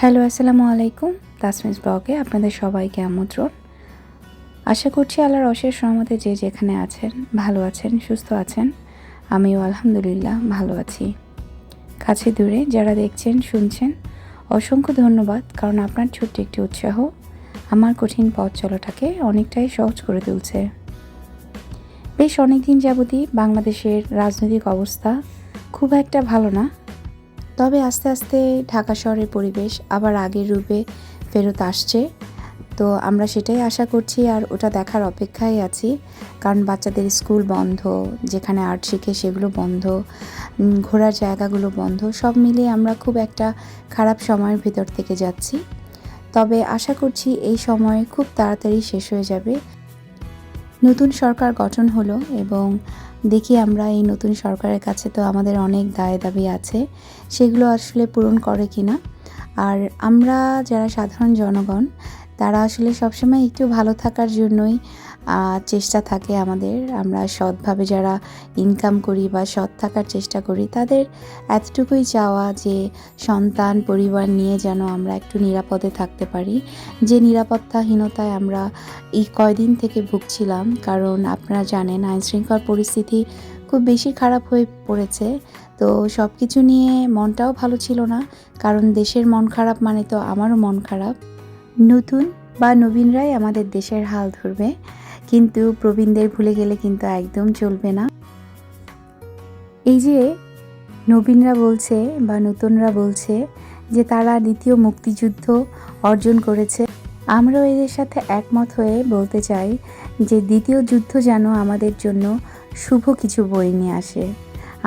Hello, আসসালামু আলাইকুম। তাসমিস ব্লগে আপনাদের সবাইকে আমন্ত্রণ। আশা করছি আল্লাহর অশেষ রহমতে যে যেখানে আছেন, ভালো আছেন, সুস্থ আছেন, আমিও আলহামদুলিল্লাহ ভালো আছি। কাছে দূরে যারা দেখছেন, শুনছেন, অসংখ্য ধন্যবাদ, কারণ আপনার ছোট্ট একটি উৎসাহ আমার কঠিন পথ চলাটাকে অনেকটাই সহজ করে তুলছে। বেশ অনেক দিন যাবতই বাংলাদেশের রাজনৈতিক অবস্থা খুব একটা ভালো না তবে আস্তে আস্তে ঢাকা শহরের পরিবেশ আবার আগের রূপে ফেরত আসছে। তো আমরা সেটাই আশা করছি আর ওটা দেখার অপেক্ষায় আছি। কারণ বাচ্চাদের স্কুল বন্ধ, যেখানে আর্ট শিখে সেগুলো বন্ধ ঘোরার জায়গাগুলো বন্ধ, সব মিলিয়ে আমরা খুব একটা খারাপ সময়ের ভিতর থেকে যাচ্ছি। তবে আশা করছি এই সময় খুব তাড়াতাড়ি শেষ হয়ে যাবে। নতুন সরকার গঠন হলো এবং দেখি আমরা এই নতুন সরকারের কাছে তো আমাদের অনেক দায় দাবি আছে, সেগুলো আসলে পূরণ করে কিনা। আর আমরা যারা সাধারণ জনগণ তারা আসলে সবসময় একটু ভালো থাকার জন্যই চেষ্টা থাকে আমাদের। আমরা সৎভাবে যারা ইনকাম করি বা সৎ থাকার চেষ্টা করি, তাদের এতটুকুই চাওয়া যে সন্তান, পরিবার নিয়ে যেন আমরা একটু নিরাপদে থাকতে পারি। যে নিরাপত্তাহীনতায় আমরা এই কয়দিন থেকে ভুগছিলাম, কারণ আপনারা জানেন আইনশৃঙ্খলা পরিস্থিতি খুব বেশি খারাপ হয়ে পড়েছে। তো সব কিছু নিয়ে মনটাও ভালো ছিল না, কারণ দেশের মন খারাপ মানে তো আমারও মন খারাপ। নতুন বা নবীনরাই আমাদের দেশের হাল ধরবে, কিন্তু প্রবীণদের ভুলে গেলে কিন্তু একদম চলবে না। এই যে নবীনরা বলছে বা নতুনরা বলছে যে তারা দ্বিতীয় মুক্তিযুদ্ধ অর্জন করেছে, আমরাও এদের সাথে একমত হয়ে বলতে চাই যে দ্বিতীয় যুদ্ধ যেন আমাদের জন্য শুভ কিছু বই নিয়ে আসে।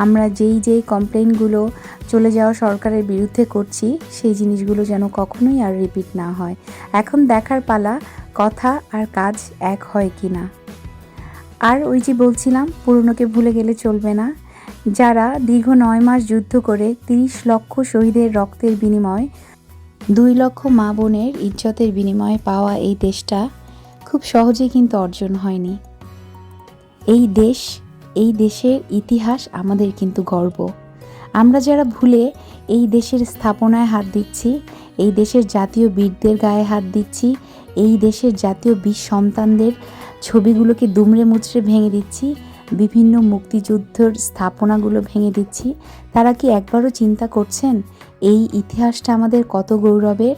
আমরা যেই যেই কমপ্লেনগুলো চলে যাওয়া সরকারের বিরুদ্ধে করছি, সেই জিনিসগুলো যেন কখনোই আর রিপিট না হয়। এখন দেখার পালা, কথা আর কাজ এক হয় কি না? আর ওই যে বলছিলাম, পুরনোকে ভুলে গেলে চলবে না। যারা দীর্ঘ নয় মাস যুদ্ধ করে তিরিশ লক্ষ শহীদের রক্তের বিনিময়, দুই লক্ষ মা বোনের ইজ্জতের বিনিময়ে পাওয়া এই দেশটা খুব সহজে কিন্তু অর্জন হয়নি। এই দেশ এই দেশের ইতিহাস আমাদের কিন্তু গর্ব। আমরা যারা ভুলে এই দেশের স্থাপনায় হাত দিচ্ছি, এই দেশের জাতীয় বীরদের গায়ে হাত দিচ্ছি, এই দেশের জাতীয় বীর সন্তানদের ছবিগুলোকে দুমড়ে মুচড়ে ভেঙে দিচ্ছি, বিভিন্ন মুক্তিযুদ্ধর স্থাপনাগুলো ভেঙে দিচ্ছি, তারা কি একবারও চিন্তা করছেন, এই ইতিহাসটা আমাদের কত গৌরবের?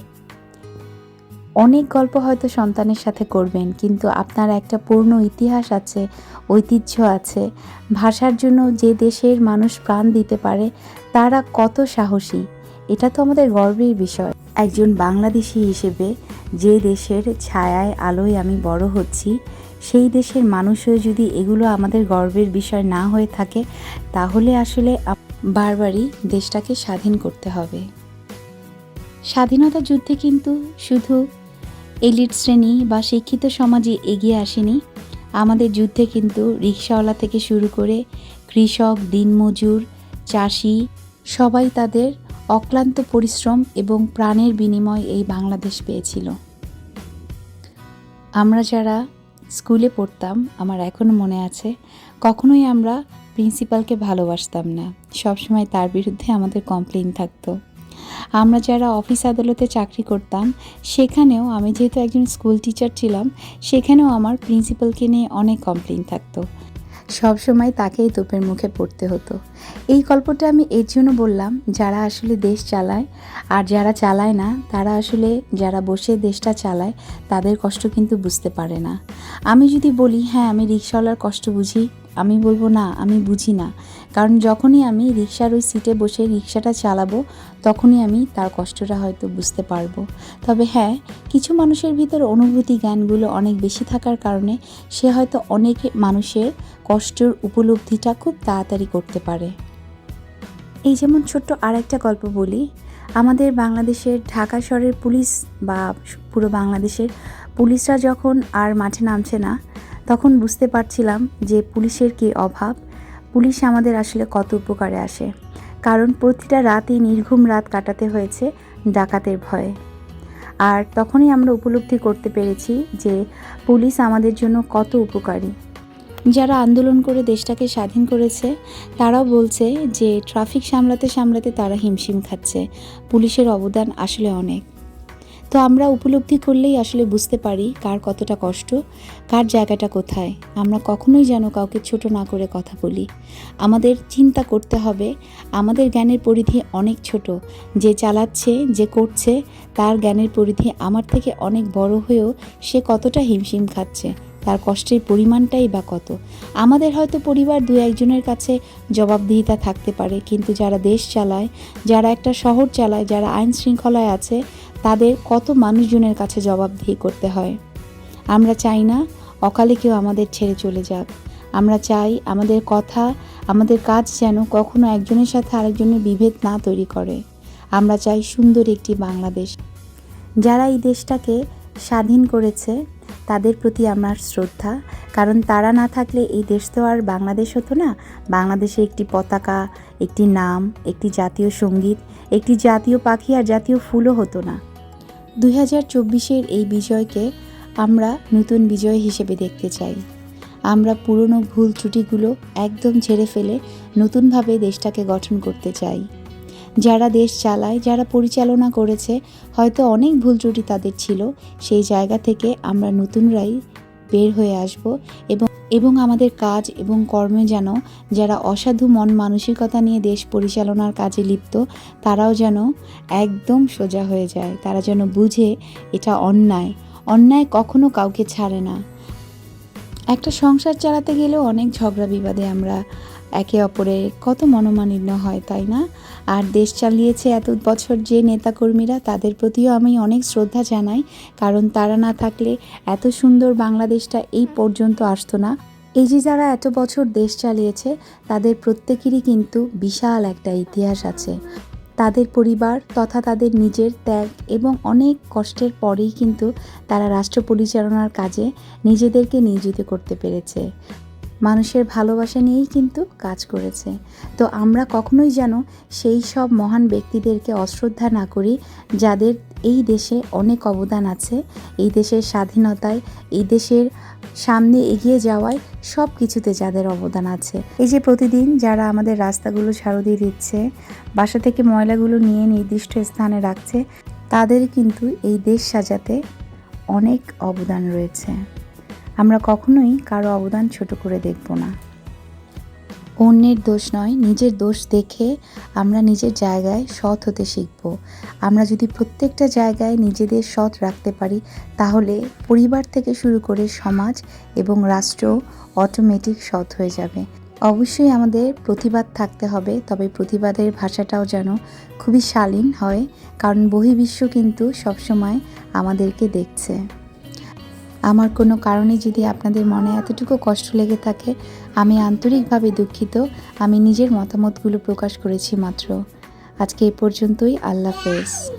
অনেক গল্প হয়তো সন্তানের সাথে করবেন, কিন্তু আপনার একটা পূর্ণ ইতিহাস আছে, ঐতিহ্য আছে। ভাষার জন্য যে দেশের মানুষ প্রাণ দিতে পারে, তারা কত সাহসী, এটা তো আমাদের গর্বের বিষয়। একজন বাংলাদেশি হিসেবে যে দেশের ছায়ায়, আলোয় আমি বড় হচ্ছি, সেই দেশের মানুষ হয়ে যদি এগুলো আমাদের গর্বের বিষয় না হয়ে থাকে, তাহলে আসলে বারবারই দেশটাকে স্বাধীন করতে হবে। স্বাধীনতা যুদ্ধে কিন্তু শুধু এলিট শ্রেণি বা শিক্ষিত সমাজে এগিয়ে আসেনি। আমাদের যুদ্ধে কিন্তু রিক্সাওয়ালা থেকে শুরু করে কৃষক, দিনমজুর, চাষি, সবাই তাদের অক্লান্ত পরিশ্রম এবং প্রাণের বিনিময় এই বাংলাদেশ পেয়েছিল। আমরা যারা স্কুলে পড়তাম, আমার এখনও মনে আছে, কখনোই আমরা প্রিন্সিপালকে ভালোবাসতাম না। সবসময় তার বিরুদ্ধে আমাদের কমপ্লেন থাকতো। আমরা যারা অফিস আদালতে চাকরি করতাম, সেখানেও আমি যেহেতু একজন স্কুল টিচার ছিলাম, সেখানেও আমার প্রিন্সিপালকে নিয়ে অনেক কমপ্লেন থাকতো। সব সময় তাকেই তোপের মুখে পড়তে হতো। এই গল্পটা আমি এর জন্য বললাম, যারা আসলে দেশ চালায়, আর যারা চালায় না, তারা আসলে যারা বসে দেশটা চালায়, তাদের কষ্ট কিন্তু বুঝতে পারে না। আমি যদি বলি হ্যাঁ আমি রিক্সাওয়ালার কষ্ট বুঝি। আমি বলব না, আমি বুঝি না। কারণ যখনই আমি রিক্সার ওই সিটে বসে রিক্সাটা চালাবো, তখনই আমি তার কষ্টটা হয়তো বুঝতে পারব। তবে হ্যাঁ কিছু মানুষের ভিতর অনুভূতি জ্ঞানগুলো অনেক বেশি থাকার কারণে সে হয়তো অনেক মানুষের কষ্টের উপলব্ধিটা খুব তাড়াতাড়ি করতে পারে। এই যেমন ছোট্ট আর একটা গল্প বলি। আমাদের বাংলাদেশের ঢাকা শহরের পুলিশ বা পুরো বাংলাদেশের পুলিশরা যখন আর মাঠে নামছে না তখন বুঝতে পারছিলাম যে পুলিশের কী অভাব। পুলিশ আমাদের আসলে কত উপকারে আসে। কারণ প্রতিটা রাতই নির্ঘুম রাত কাটাতে হয়েছে ডাকাতের ভয়ে। আর তখনই আমরা উপলব্ধি করতে পেরেছি যে পুলিশ আমাদের জন্য কত উপকারী। যারা আন্দোলন করে দেশটাকে স্বাধীন করেছে, তারাও বলছে যে ট্রাফিক সামলাতে সামলাতে তারা হিমশিম খাচ্ছে। পুলিশের অবদান আসলে অনেক। তো আমরা উপলব্ধি করলেই আসলে বুঝতে পারি কার কতটা কষ্ট, কার জায়গাটা কোথায়। আমরা কখনোই যেন কাউকে ছোট না করে কথা বলি। আমাদের চিন্তা করতে হবে, আমাদের জ্ঞানের পরিধি অনেক ছোট। যে চালাচ্ছে, যে করছে, তার জ্ঞানের পরিধি আমার থেকে অনেক বড় হয়েও সে কতটা হিমশিম খাচ্ছে, তার কষ্টের পরিমাণটাই বা কত। আমাদের হয়তো পরিবার দু একজনের কাছে জবাবদিহিতা থাকতে পারে, কিন্তু যারা দেশ চালায়, যারা একটা শহর চালায়, যারা আইন শৃঙ্খলায় আছে তাদের কত মানুষজনের কাছে জবাবদিহি করতে হয়। আমরা চাই না অকালে কেউ আমাদের ছেড়ে চলে যাক। আমরা চাই আমাদের কথা, আমাদের কাজ যেন কখনো একজনের সাথে আরেকজনের বিভেদ না তৈরি করে। আমরা চাই সুন্দর একটি বাংলাদেশ। যারা এই দেশটাকে স্বাধীন করেছে, তাদের প্রতি আমার শ্রদ্ধা, কারণ তারা না থাকলে এই দেশ তো আর বাংলাদেশ হতো না। বাংলাদেশে একটি পতাকা, একটি নাম, একটি জাতীয় সংগীত, একটি জাতীয় পাখি আর জাতীয় ফুলও হতো না। দুই হাজার চব্বিশের এই বিজয়কে আমরা নতুন বিজয় হিসেবে দেখতে চাই। আমরা পুরনো ভুল ত্রুটিগুলো একদম ঝেড়ে ফেলে নতুনভাবে দেশটাকে গঠন করতে চাই। যারা দেশ চালায়, যারা পরিচালনা করেছে, হয়তো অনেক ভুল ত্রুটি তাদের ছিল, সেই জায়গা থেকে আমরা নতুনরাই বের হয়ে আসব এবং এবং আমাদের কাজ এবং কর্মে যেন যারা অসাধু মন মানসিকতা নিয়ে দেশ পরিচালনার কাজে লিপ্ত, তারাও যেন একদম সোজা হয়ে যায়। তারা যেন বুঝে এটা অন্যায়। অন্যায় কখনো কাউকে ছাড়ে না। একটা সংসার চালাতে গেলেও অনেক ঝগড়া বিবাদে আমরা একে অপরে কত মনোমালিন্য হয়, তাই না? আর দেশ চালিয়েছে এত বছর যে নেতাকর্মীরা, তাদের প্রতিও আমি অনেক শ্রদ্ধা জানাই, কারণ তারা না থাকলে এত সুন্দর বাংলাদেশটা এই পর্যন্ত আসতো না। এই যে যারা এত বছর দেশ চালিয়েছে, তাদের প্রত্যেকেরই কিন্তু বিশাল একটা ইতিহাস আছে। তাদের পরিবার তথা তাদের নিজের ত্যাগ এবং অনেক কষ্টের পরেই কিন্তু তারা রাষ্ট্র পরিচালনার কাজে নিজেদেরকে নিয়োজিত করতে পেরেছে। মানুষের ভালোবাসা নিয়েই কিন্তু কাজ করেছে। তো আমরা কখনোই যেন সেই সব মহান ব্যক্তিদেরকে অশ্রদ্ধা না করি, যাদের এই দেশে অনেক অবদান আছে, এই দেশের স্বাধীনতায়, এই দেশের সামনে এগিয়ে যাওয়ায় সব কিছুতে যাদের অবদান আছে। এই যে প্রতিদিন যারা আমাদের রাস্তাগুলো ঝাড়ু দিয়ে দিচ্ছে, বাসা থেকে ময়লাগুলো নিয়ে নির্দিষ্ট স্থানে রাখছে, তাদের কিন্তু এই দেশ সাজাতে অনেক অবদান রয়েছে। আমরা কখনোই কারও অবদান ছোট করে দেখব না। অন্যের দোষ নয়, নিজের দোষ দেখে আমরা নিজের জায়গায় সৎ হতে শিখব। আমরা যদি প্রত্যেকটা জায়গায় নিজেদের সৎ রাখতে পারি, তাহলে পরিবার থেকে শুরু করে সমাজ এবং রাষ্ট্র অটোমেটিক সৎ হয়ে যাবে। অবশ্যই আমাদের প্রতিবাদ থাকতে হবে, তবে প্রতিবাদের ভাষাটাও যেন খুবই শালীন হয়, কারণ বহির্বিশ্ব কিন্তু সবসময় আমাদেরকে দেখছে। আমার কোনো কারণে যদি আপনাদের মনে এতটুকু কষ্ট লেগে থাকে, আমি আন্তরিকভাবে দুঃখিত। আমি নিজের মতামতগুলো প্রকাশ করেছি মাত্র। আজকে এ পর্যন্তই। আল্লাহ হাফেজ।